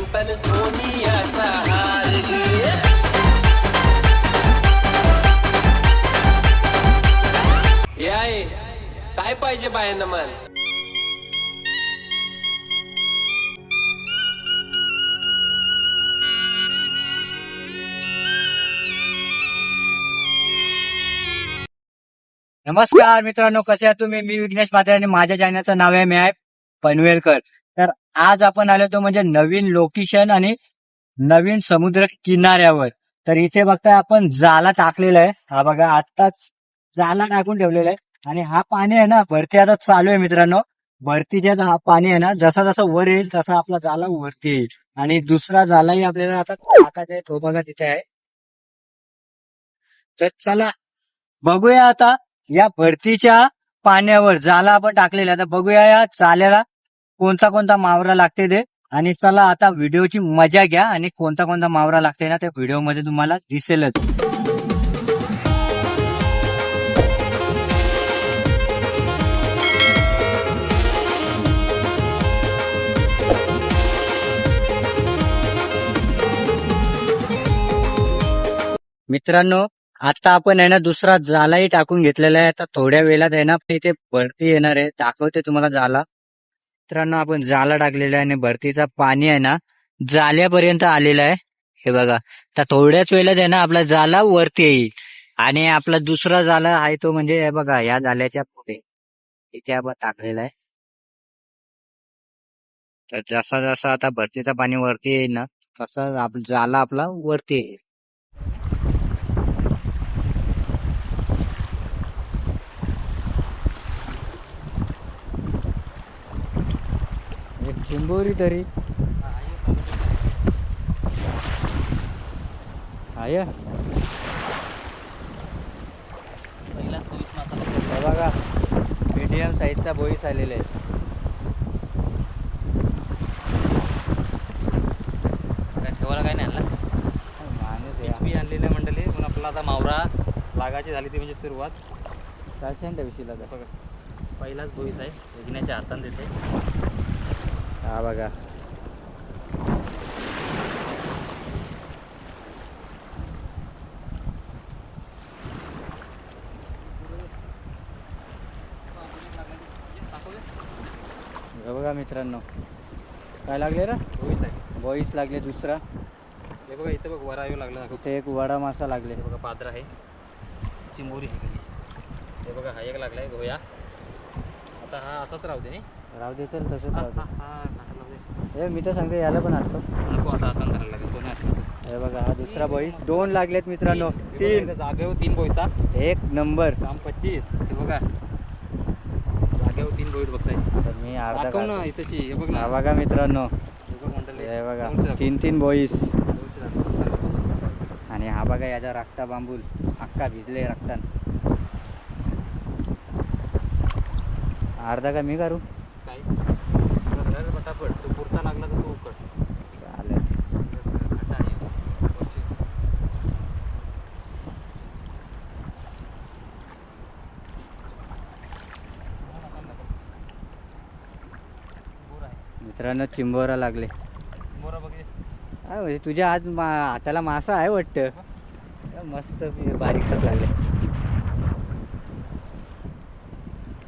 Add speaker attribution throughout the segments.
Speaker 1: सांगताना सोनियाचा हार आहे काय पाहिजे बायांना मन?
Speaker 2: नमस्कार मित्रांनो कसे आहात तुम्ही? मी विघ्नेश मात्रे आणि माझ्या चॅनलचं नाव आहे मी आहे पनवेलकर. तर आज आपण आलो तो म्हणजे नवीन लोकेशन आणि नवीन समुद्र किनाऱ्यावर. तर इथे बघताय आपण जाला टाकलेला आहे. हा बघा आत्ताच जाला टाकून ठेवलेला आहे. आणि हा पाणी आहे ना भरती आता चालू आहे मित्रांनो. भरतीच्या हा पाणी आहे ना जसा जसा वर येईल तसा आपला जाला वरती येईल. आणि दुसरा जालाही आपल्याला आता टाकायचा आहे तो बघा तिथे आहे. तर चला बघूया आता या भरतीच्या पाण्यावर जाला आपण टाकलेला आहे. आता बघूया या चाल्याला कोणता कोणता मावरा लागते ते. आणि चला आता व्हिडिओची मजा घ्या आणि कोणता कोणता मावरा लागते ना त्या व्हिडिओमध्ये तुम्हाला दिसेलच. मित्रांनो आता आपण आहे ना दुसरा जालाही टाकून घेतलेला आहे. आता थोड्या वेळात आहे ना इथे भरती येणार आहे. दाखवते तुम्हाला जाला. मित्रांनो आपण जाला टाकलेला आहे आणि भरतीचा पाणी आहे ना जाल्यापर्यंत आलेला आहे. हे बघा तर थोड्याच वेळेला आहे ना आपला जाला वरती येईल. आणि आपला दुसरा जाला आहे तो म्हणजे हे बघा या जाल्याच्या पुढे. इथे आपण टाकलेला आहे. तर जसा जसा आता भरतीचा पाणी वरती येईल ना तसा आप- जाला आपला वरती येईल. चिंबोरी तरी. आहे. हे बघा मीडियम साईजचा बोईस आलेले आहे
Speaker 3: काय ठेवायला काय नाही आणला? आणलेली मंडळी पण आपला आता मावरा लागायची झाली ती म्हणजे सुरुवात.
Speaker 2: चारशे तर.
Speaker 3: बघा पहिलाच बोईस आहे विकण्याच्या हाताने देते.
Speaker 2: हा बघा. हे बघा मित्रांनो. काय लागले रे?
Speaker 3: बोईस आहे.
Speaker 2: बॉईस लागले दुसरा.
Speaker 3: हे बघा इथे बघ वरा येऊ लागला.
Speaker 2: इथे एक वडा मासा लागले.
Speaker 3: हे बघा पात्र आहे. चिंबोरी खाली हे बघा हा एक लागलाय गोया आता हा असाच राहू दे नी.
Speaker 2: राहू दे चल तसंच
Speaker 3: हा,
Speaker 2: राहू
Speaker 3: हा, हा, हा, दे.
Speaker 2: ए मी तर सांगते याला पण आणतो
Speaker 3: नको आता धरायला लागेल.
Speaker 2: हे बघा हा दुसरा बॉईस दोन लागलेत मित्रांनो.
Speaker 3: हे
Speaker 2: तीन.
Speaker 3: जागेवर तीन बोईसा
Speaker 2: एक नंबर.
Speaker 3: काम पच्चीस. हे बघा. जागेवर तीन बोईट बघताय.
Speaker 2: तर मी अर्धा
Speaker 3: दाखव ना. इथंची हे बघ ना.
Speaker 2: हा बघा मित्रांनो.
Speaker 3: हे बघ मंडळी.
Speaker 2: हे. तीन तीन बॉईस
Speaker 3: दोनशे दाखव.
Speaker 2: आणि हा बघा याचा रक्ता बांबूल अक्का भिजले रक्तान. अर्धा का मी करू?
Speaker 3: रे पटापट. तो पुरता लागला तर तू उकड
Speaker 2: चालेल. मित्रांनो चिंबोरा लागले.
Speaker 3: हे.
Speaker 2: म्हणजे तुझ्या आज मा हाताला मासा आहे वाटतं. मस्त बारीक लागले.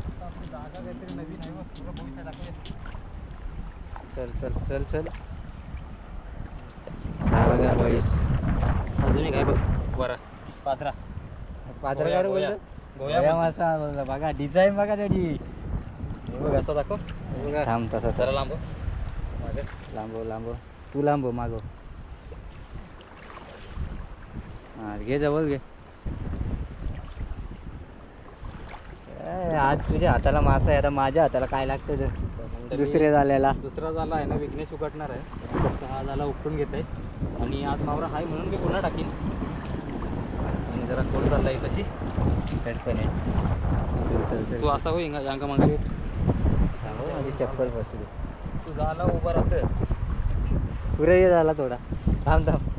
Speaker 3: आता आपली जागा काहीतरी नवीन आहे बघ. तुला बोईस आहे दाखव हे.
Speaker 2: चल चल चल चल. हा बघा
Speaker 3: अजून एक आहे बघ. बरा. पात्रा.
Speaker 2: पात्रकार
Speaker 3: गोया.
Speaker 2: मासा बोलला? बघा डिझाईन बघा त्याची.
Speaker 3: हे बघ असं दाखव. हे बघा.
Speaker 2: थांब तसा
Speaker 3: जरा लांब हो. मागे.
Speaker 2: लांबव लांबव तू लांबव मागव हा घे जवळ घे. ए, आज तुझ्या हाताला मासा आहे आता माझ्या हाताला काय लागतं ते? दुसरे झालेला
Speaker 3: दुसरा झाला आहे ना विघ्नेश उकटणार आहे. फक्त हा झाला उपटून घेत आहे आणि आज मावरा आहे म्हणून मी पुन्हा टाकीन. आणि जरा कोण चाललाय तशी
Speaker 2: चटकन चल चल चल.
Speaker 3: तू असा होईन यांका मागे
Speaker 2: माझी चप्पल बसली.
Speaker 3: तू झाला उभा राहतोय
Speaker 2: पुरे ये झाला थोडा. थांब थांब.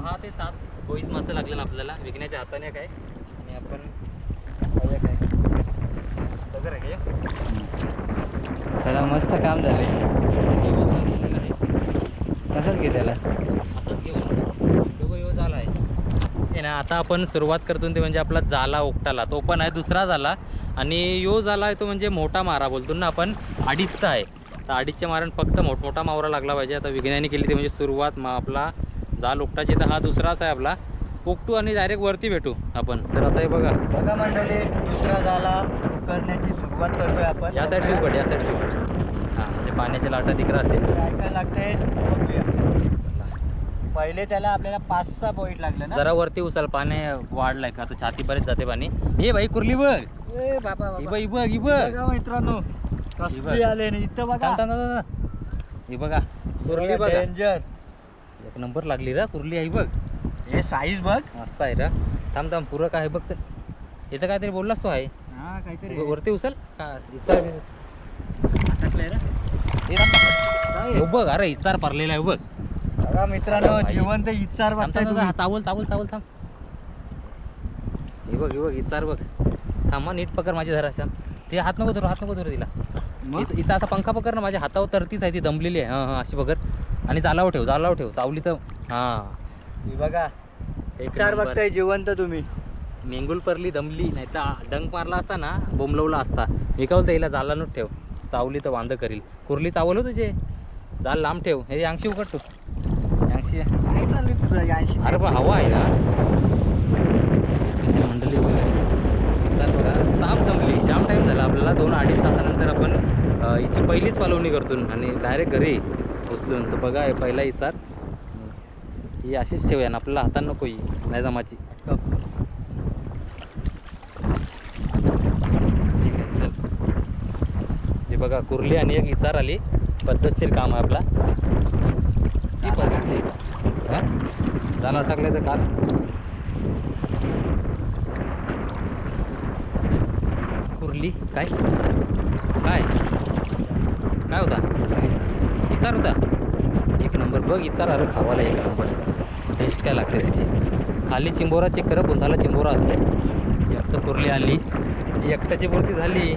Speaker 3: सहा ते सात बोईस मस्त लागलेला आपल्याला. विकण्याच्या हाताने काय आणि आपण काय. डगर आहे
Speaker 2: चला मस्त काम झाले तसंच घेतलेला
Speaker 3: असंच घेऊन दोघं यो झाला आहे ना आता आपण सुरुवात करतो ते म्हणजे आपला जाला ओकटाला तो पण आहे दुसरा झाला. आणि यो झाला आहे तो म्हणजे मोठा मारा बोलतो ना आपण. अडीचचा आहे. तर अडीचच्या मारण फक्त मोठमोठा मावरा लागला पाहिजे. आता विज्ञानी केली ते म्हणजे सुरुवात. मग आपला जाल ओकटाची तर हा दुसराच आहे आपला. ओकटू आणि डायरेक्ट वरती भेटू आपण. तर आता हे बघा.
Speaker 2: बघा मंडळी दुसरा झाला करण्याची सुरुवात करतोय आपण.
Speaker 3: या साईड शिवपट या साईड शिवपट. हां म्हणजे पाण्याच्या लाटा तिकडं असतील.
Speaker 2: काय काय लागते बघूया. पहिले त्याला आपल्याला पाच सहा पॉईंट लागले ना?
Speaker 3: जरा वरती उचल पाणी वाढलाय का? आता छाती बरेच जाते पाणी. हे भाई कुर्ली बघ.
Speaker 2: ए बाबा
Speaker 3: ही
Speaker 2: बाबा.
Speaker 3: बघ ही बघ ही बघ.
Speaker 2: बघा मित्रांनो कसली
Speaker 3: बघ.
Speaker 2: आले इथं बघा.
Speaker 3: थांब, थांब, थांब, थांब. ही बघा. कुर्ली बघा.
Speaker 2: डेंजर
Speaker 3: एक नंबर लागली रा कुर्ली आहे बघ.
Speaker 2: हे साईज बघ.
Speaker 3: मस्त आहे रा. थांब थांब पुरं काय बघ. चल इथं काहीतरी बोललास तो आहे.
Speaker 2: हा काहीतरी
Speaker 3: वरती उचल. का इचार
Speaker 2: रे.
Speaker 3: हे बघ. अरे इचार भरलेला आहे बघ.
Speaker 2: बघा मित्रांनो
Speaker 3: भाई.
Speaker 2: जिवंत इचार.
Speaker 3: चावल चावल चावल थांब. हे बघ हे बघ इचार बघ. थांब नीट पकड माझी धरा ते हात नको धरू हात नको धरू तिला. हिचा असा पंखा पकड ना माझ्या हातावर तरतीच आहे ती दमलेली आहे. हां हां अशी पकड. आणि जालावर ठेव जालावर ठेव चावली तर हां.
Speaker 2: हे बघा इचार
Speaker 3: नंबर.
Speaker 2: बघताय जिवंत तुम्ही.
Speaker 3: मेंगुल परली दमली नाही तर डंक मारला असता ना बोंबलवला असता. मी काय बोलतो हिला जाला नोट ठेव. चावली तर वांद करील. कुर्ली चावल हो तुझे. जाल लांब ठेव. हे यांशी उघड तू. यांशी
Speaker 2: काय चाललंय तुझं? याशी
Speaker 3: अरे पण हवा आहे ना. सध्या मंडळी बघा चल बघा. साफ जमली जाम टाईम झाला. आपल्याला दोन अडीच तासानंतर आपण अं, हिची पहिलीच पालवणी करतो. आणि डायरेक्ट घरी. उचलून तर बघा हे पहिला इचार. ही अशीच ठेवूया ना आपल्याला हातानं नको ही नाही जमाची. ठीक आहे चल. हे बघा कुर्ली आणि एक इचार आली. पद्धतशीर काम आहे आपला. ती पण हा? झालं तर काल कुर्ली काय? काय? काय होता? इचार होता एक नंबर बघ इचार अरे खावाला एक नंबर. टेस्ट काय लागते त्याची? खाली चिंबोरा चेक करा बुंधाला चिंबोरा असते एक तर कुर्ली आली. जी एकट्याची मूर्ती झाली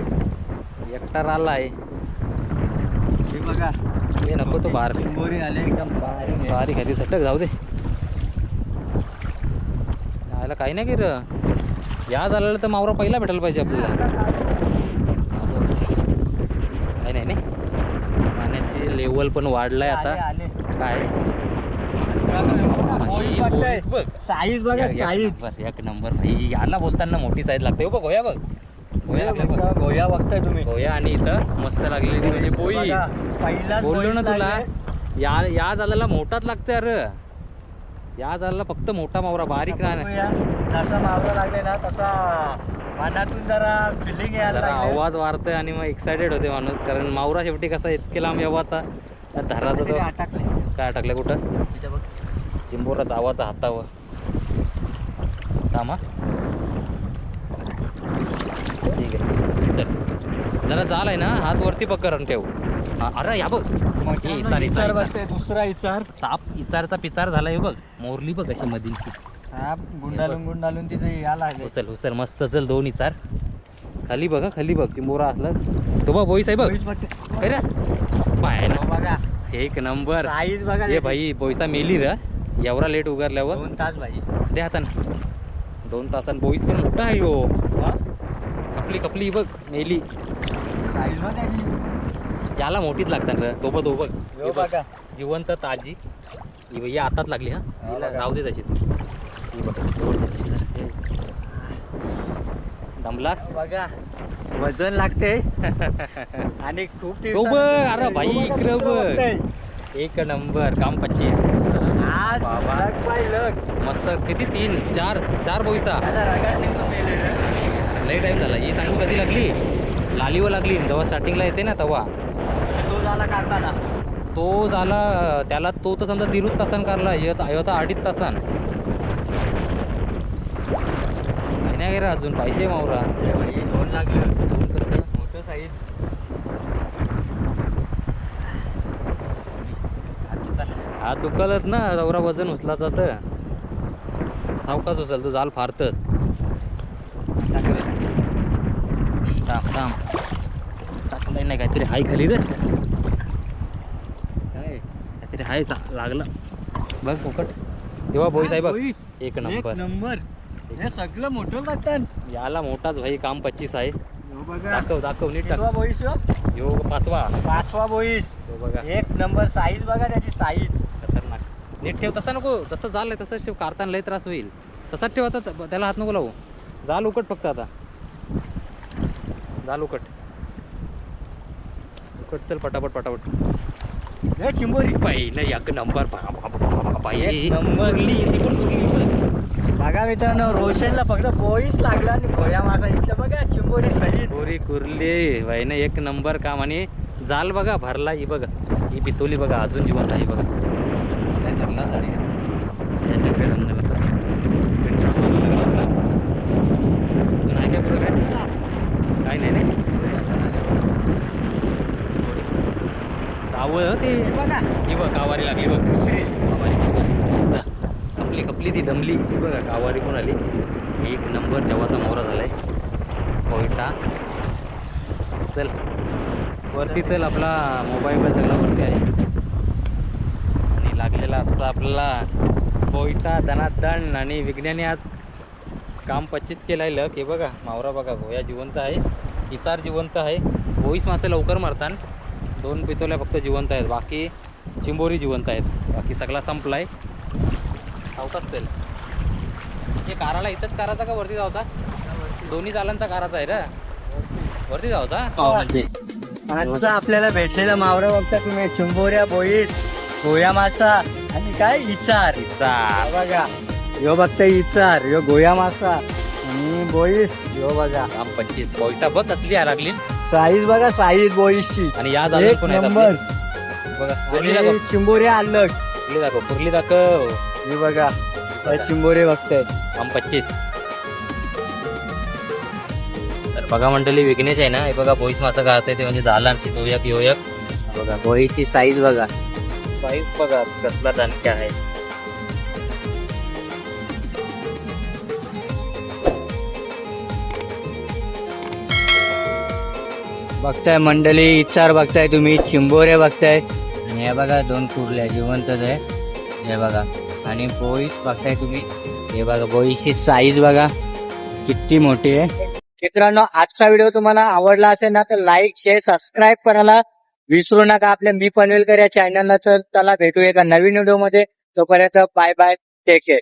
Speaker 3: एकटा राहिलाय.
Speaker 2: हे बघा.
Speaker 3: हे नको तो बाहेर.
Speaker 2: चिंबोरी आले एकदम बारीक आहे.
Speaker 3: बारीक आहे ती सटक जाऊ दे. यायला काही नाही की र या झालेलं तर मावरा पहिला भेटायला पाहिजे आपल्याला काही नाही नाही पाण्याची लेवल पण वाढलाय आता.
Speaker 2: आले.
Speaker 3: काय? बघ
Speaker 2: साईज बघा
Speaker 3: एक-
Speaker 2: साईज
Speaker 3: नंबर, एक नंबर भाई याला बोलताना मोठी साईज लागते. हो बघ गोया बघ. गोया आपल्या बघ.
Speaker 2: गोया बघताय तुम्ही.
Speaker 3: गोया आणि इथं मस्त लागलेली ती म्हणजे पोळी
Speaker 2: बघा, पहिलाच
Speaker 3: बोललो ना तुला. या या झालेला मोठाच लागते अरे. या झालेला फक्त मोठा मावरा बारीक
Speaker 2: बघूया. जसा मावळा लागले ना तसा मनातून जरा फिलिंग यायला
Speaker 3: जरा
Speaker 2: लागले.
Speaker 3: आवाज वाढतोय आणि मग एक्सायटेड होते माणूस कारण मावरा शेवटी कसा इतके लांब येवाचा त्या धराचा
Speaker 2: काहीतरी
Speaker 3: तो
Speaker 2: अटकले
Speaker 3: काय अटकलं कुठं?
Speaker 2: बघ.
Speaker 3: चिंबोराचा आवाचा हातावर. थांबा ठीक आहे. चल. जरा जाल आहे ना हात वरती पकडून ठेव. हा, अरे या बघ. हे इचार, इचार,
Speaker 2: इचार
Speaker 3: इचार.
Speaker 2: बघताय दुसरा इचार.
Speaker 3: साप इचारचा पिचार झालाय बघ. मोरली बघ अशी मधीलची
Speaker 2: साप गुंडाळून गुंडाळून तिथे या लागले.
Speaker 3: उचल उचल मस्त चल दोन इचार खाली बघ हं, खाली बघ चिंबोरा असला. तो बघ बोईस आहे बघ. काय रे? बाय ना.
Speaker 2: हो बघा.
Speaker 3: एक नंबर.
Speaker 2: साईज बघा
Speaker 3: हे भाई बोईसा मेली र. एवढा लेट उगारल्यावर.
Speaker 2: दोन तास भाई.
Speaker 3: दे हातानं. दोन तासान बोईस पण मोठा आहे हो.
Speaker 2: हा?
Speaker 3: खपली खपली बघ मेली.
Speaker 2: साईज बघ त्याची.
Speaker 3: याला मोठीच लागतात र तो बघ तो बघ
Speaker 2: हो
Speaker 3: हे बघ.
Speaker 2: बघा.
Speaker 3: जिवंत ताजी. ही ही आताच लागली हा.
Speaker 2: हा
Speaker 3: हिला
Speaker 2: बघा.
Speaker 3: राहू दे तशीच. दमलास?
Speaker 2: बघा वजन लागते आणि खूप
Speaker 3: तो बघ, अरे भाई, इकडं बघ. एक नंबर काम पच्चीस.
Speaker 2: आज. लग बाय लग.
Speaker 3: मस्त किती तीन चार चार बोईसा. लई टाइम झाला. ही सांगू कधी लागली? लालीवर लागली. जेव्हा स्टार्टिंगला येते ना तेव्हा.
Speaker 2: तो झाला काढताना.
Speaker 3: तो झाला त्याला तो तर समजा दीड तासान काढला अडीच तासान. नाही रे अजून पाहिजे मावरा.
Speaker 2: दोन लागलं.
Speaker 3: दोन कसं?
Speaker 2: मोठं साईज
Speaker 3: हा दुखालच ना दौरा वजन उचलाचा तर सावकाच उचल तू जाल फारतच थांब थांब. टाकलंय नाही काहीतरी हाय खाली रे. काहीतरी हाय चा- लागलं. बघ फुकट. तेव्हा बघ
Speaker 2: बोईस.
Speaker 3: एक नंबर.
Speaker 2: नंबर. हे सगळं मोठं लागतात
Speaker 3: याला मोठाच भाई काम पच्चीस आहे. दाखव दाखव नीट टाक.
Speaker 2: बोईस हो?
Speaker 3: यो पाचवा.
Speaker 2: पाचवा बोईस
Speaker 3: तो बघा.
Speaker 2: एक नंबर साईज बघा त्याची साईज.
Speaker 3: खतरनाक. नीट ठेव तसा नको. तसं झालंय तसं ठेव. काढताना लय त्रास होईल. तसाच ठेव आता त्याला हात नको लावू. जाल उकट फक्त आता. जाल उकट उकट चल पटापट पटापट.
Speaker 2: चिंबोरी.
Speaker 3: पहिलं एक नंबर. बाई. कुर्ली, ती पण कुर्ली बघ.
Speaker 2: बघा मित्रांनो रोशनला फक्त बोईस लागला आणि भोया मासा इथं बघा चिंबोरी सहित.
Speaker 3: पुरी कुर्ली बाईनं एक नंबर काम. आणि जाल बघा भरला ही बघा. ही पितोली बघा अजून जिवंत आहे बघा. याच्याकडे रंगाला तर. Screenshot मारायला लागला आपला. अजून आहे काय पुढं काय काय नाही नाही जावळ ते
Speaker 2: बघा
Speaker 3: ही बघ कावारी लागली बघ कावारी मस्त खपली खपली ती दमली ही बघा कावारी पण आली? एक नंबर जवाचा मोहरा झालाय. कोयटा चल. वरती चल. आपला मोबाईल सगळा वरती आहे. आणि लागलेला आजचा आपल्याला कोयटा दणादण आणि विज्ञानी आज काम पच्चीस केलं आहे लक हे बघा मावरा बघा भोया जिवंत आहे. इचार जिवंत आहे. भोईस मासे लवकर मारतात. दोन पितोल्या फक्त जिवंत आहेत. बाकी चिंबोरी जिवंत आहेत. बाकी सगळा संपला आहे चल. हे काराला इथंच काराचा का वरती जावता? दोन्ही जालांचा काराचा आहे रे वरती जावता?
Speaker 2: आजचा आपल्याला भेटलेला मावरा बघता तुम्ही चिंबोऱ्या बोईस गोया मासा आणि काय? इचार.
Speaker 3: चार
Speaker 2: हा बघा. यो बघता इचार यो गोया मासा आणि बोईस यो बघा.
Speaker 3: काम पंचवीस. कोयटा बघ कसली आहे लागली.
Speaker 2: साईज बघा साईज बोईसची.
Speaker 3: आणि या जालून
Speaker 2: एक
Speaker 3: पण आहेत
Speaker 2: नंबर.
Speaker 3: बघा कुर्ली
Speaker 2: आणि चिंबोऱ्या अलग
Speaker 3: कुर्ली दाखव कुर्ली दाखव.
Speaker 2: हे बघा. हे चिंबोरे बघतायत.
Speaker 3: काम पच्चीस. तर बघा मंडळी विघ्नेश आहे ना हे बघा बोईस मासा गाळतंय ते म्हणजे झाला शितोयक योयक.
Speaker 2: बघा बोईसची साईज बघा.
Speaker 3: साईज बघा कसला दणक्या आहे.
Speaker 2: बघताय मंडळी इचार बघताय तुम्ही चिंबोरे बघताय आणि हे बघा दोन कुर्ल्या जिवंतच आहे. हे बघा. आणि बोईस बघताय तुम्ही. हे बघा बोईसची साईज बघा. किती मोठी आहे. मित्रांनो आजचा व्हिडिओ तुम्हाला आवडला असेल ना तर लाईक शेअर सबस्क्राईब करायला विसरू नका. आपल्या मी पनवेलकर या चॅनलला तर त्याला भेटू एका नवीन व्हिडिओमध्ये. तोपर्यंत बाय बाय टेक केअर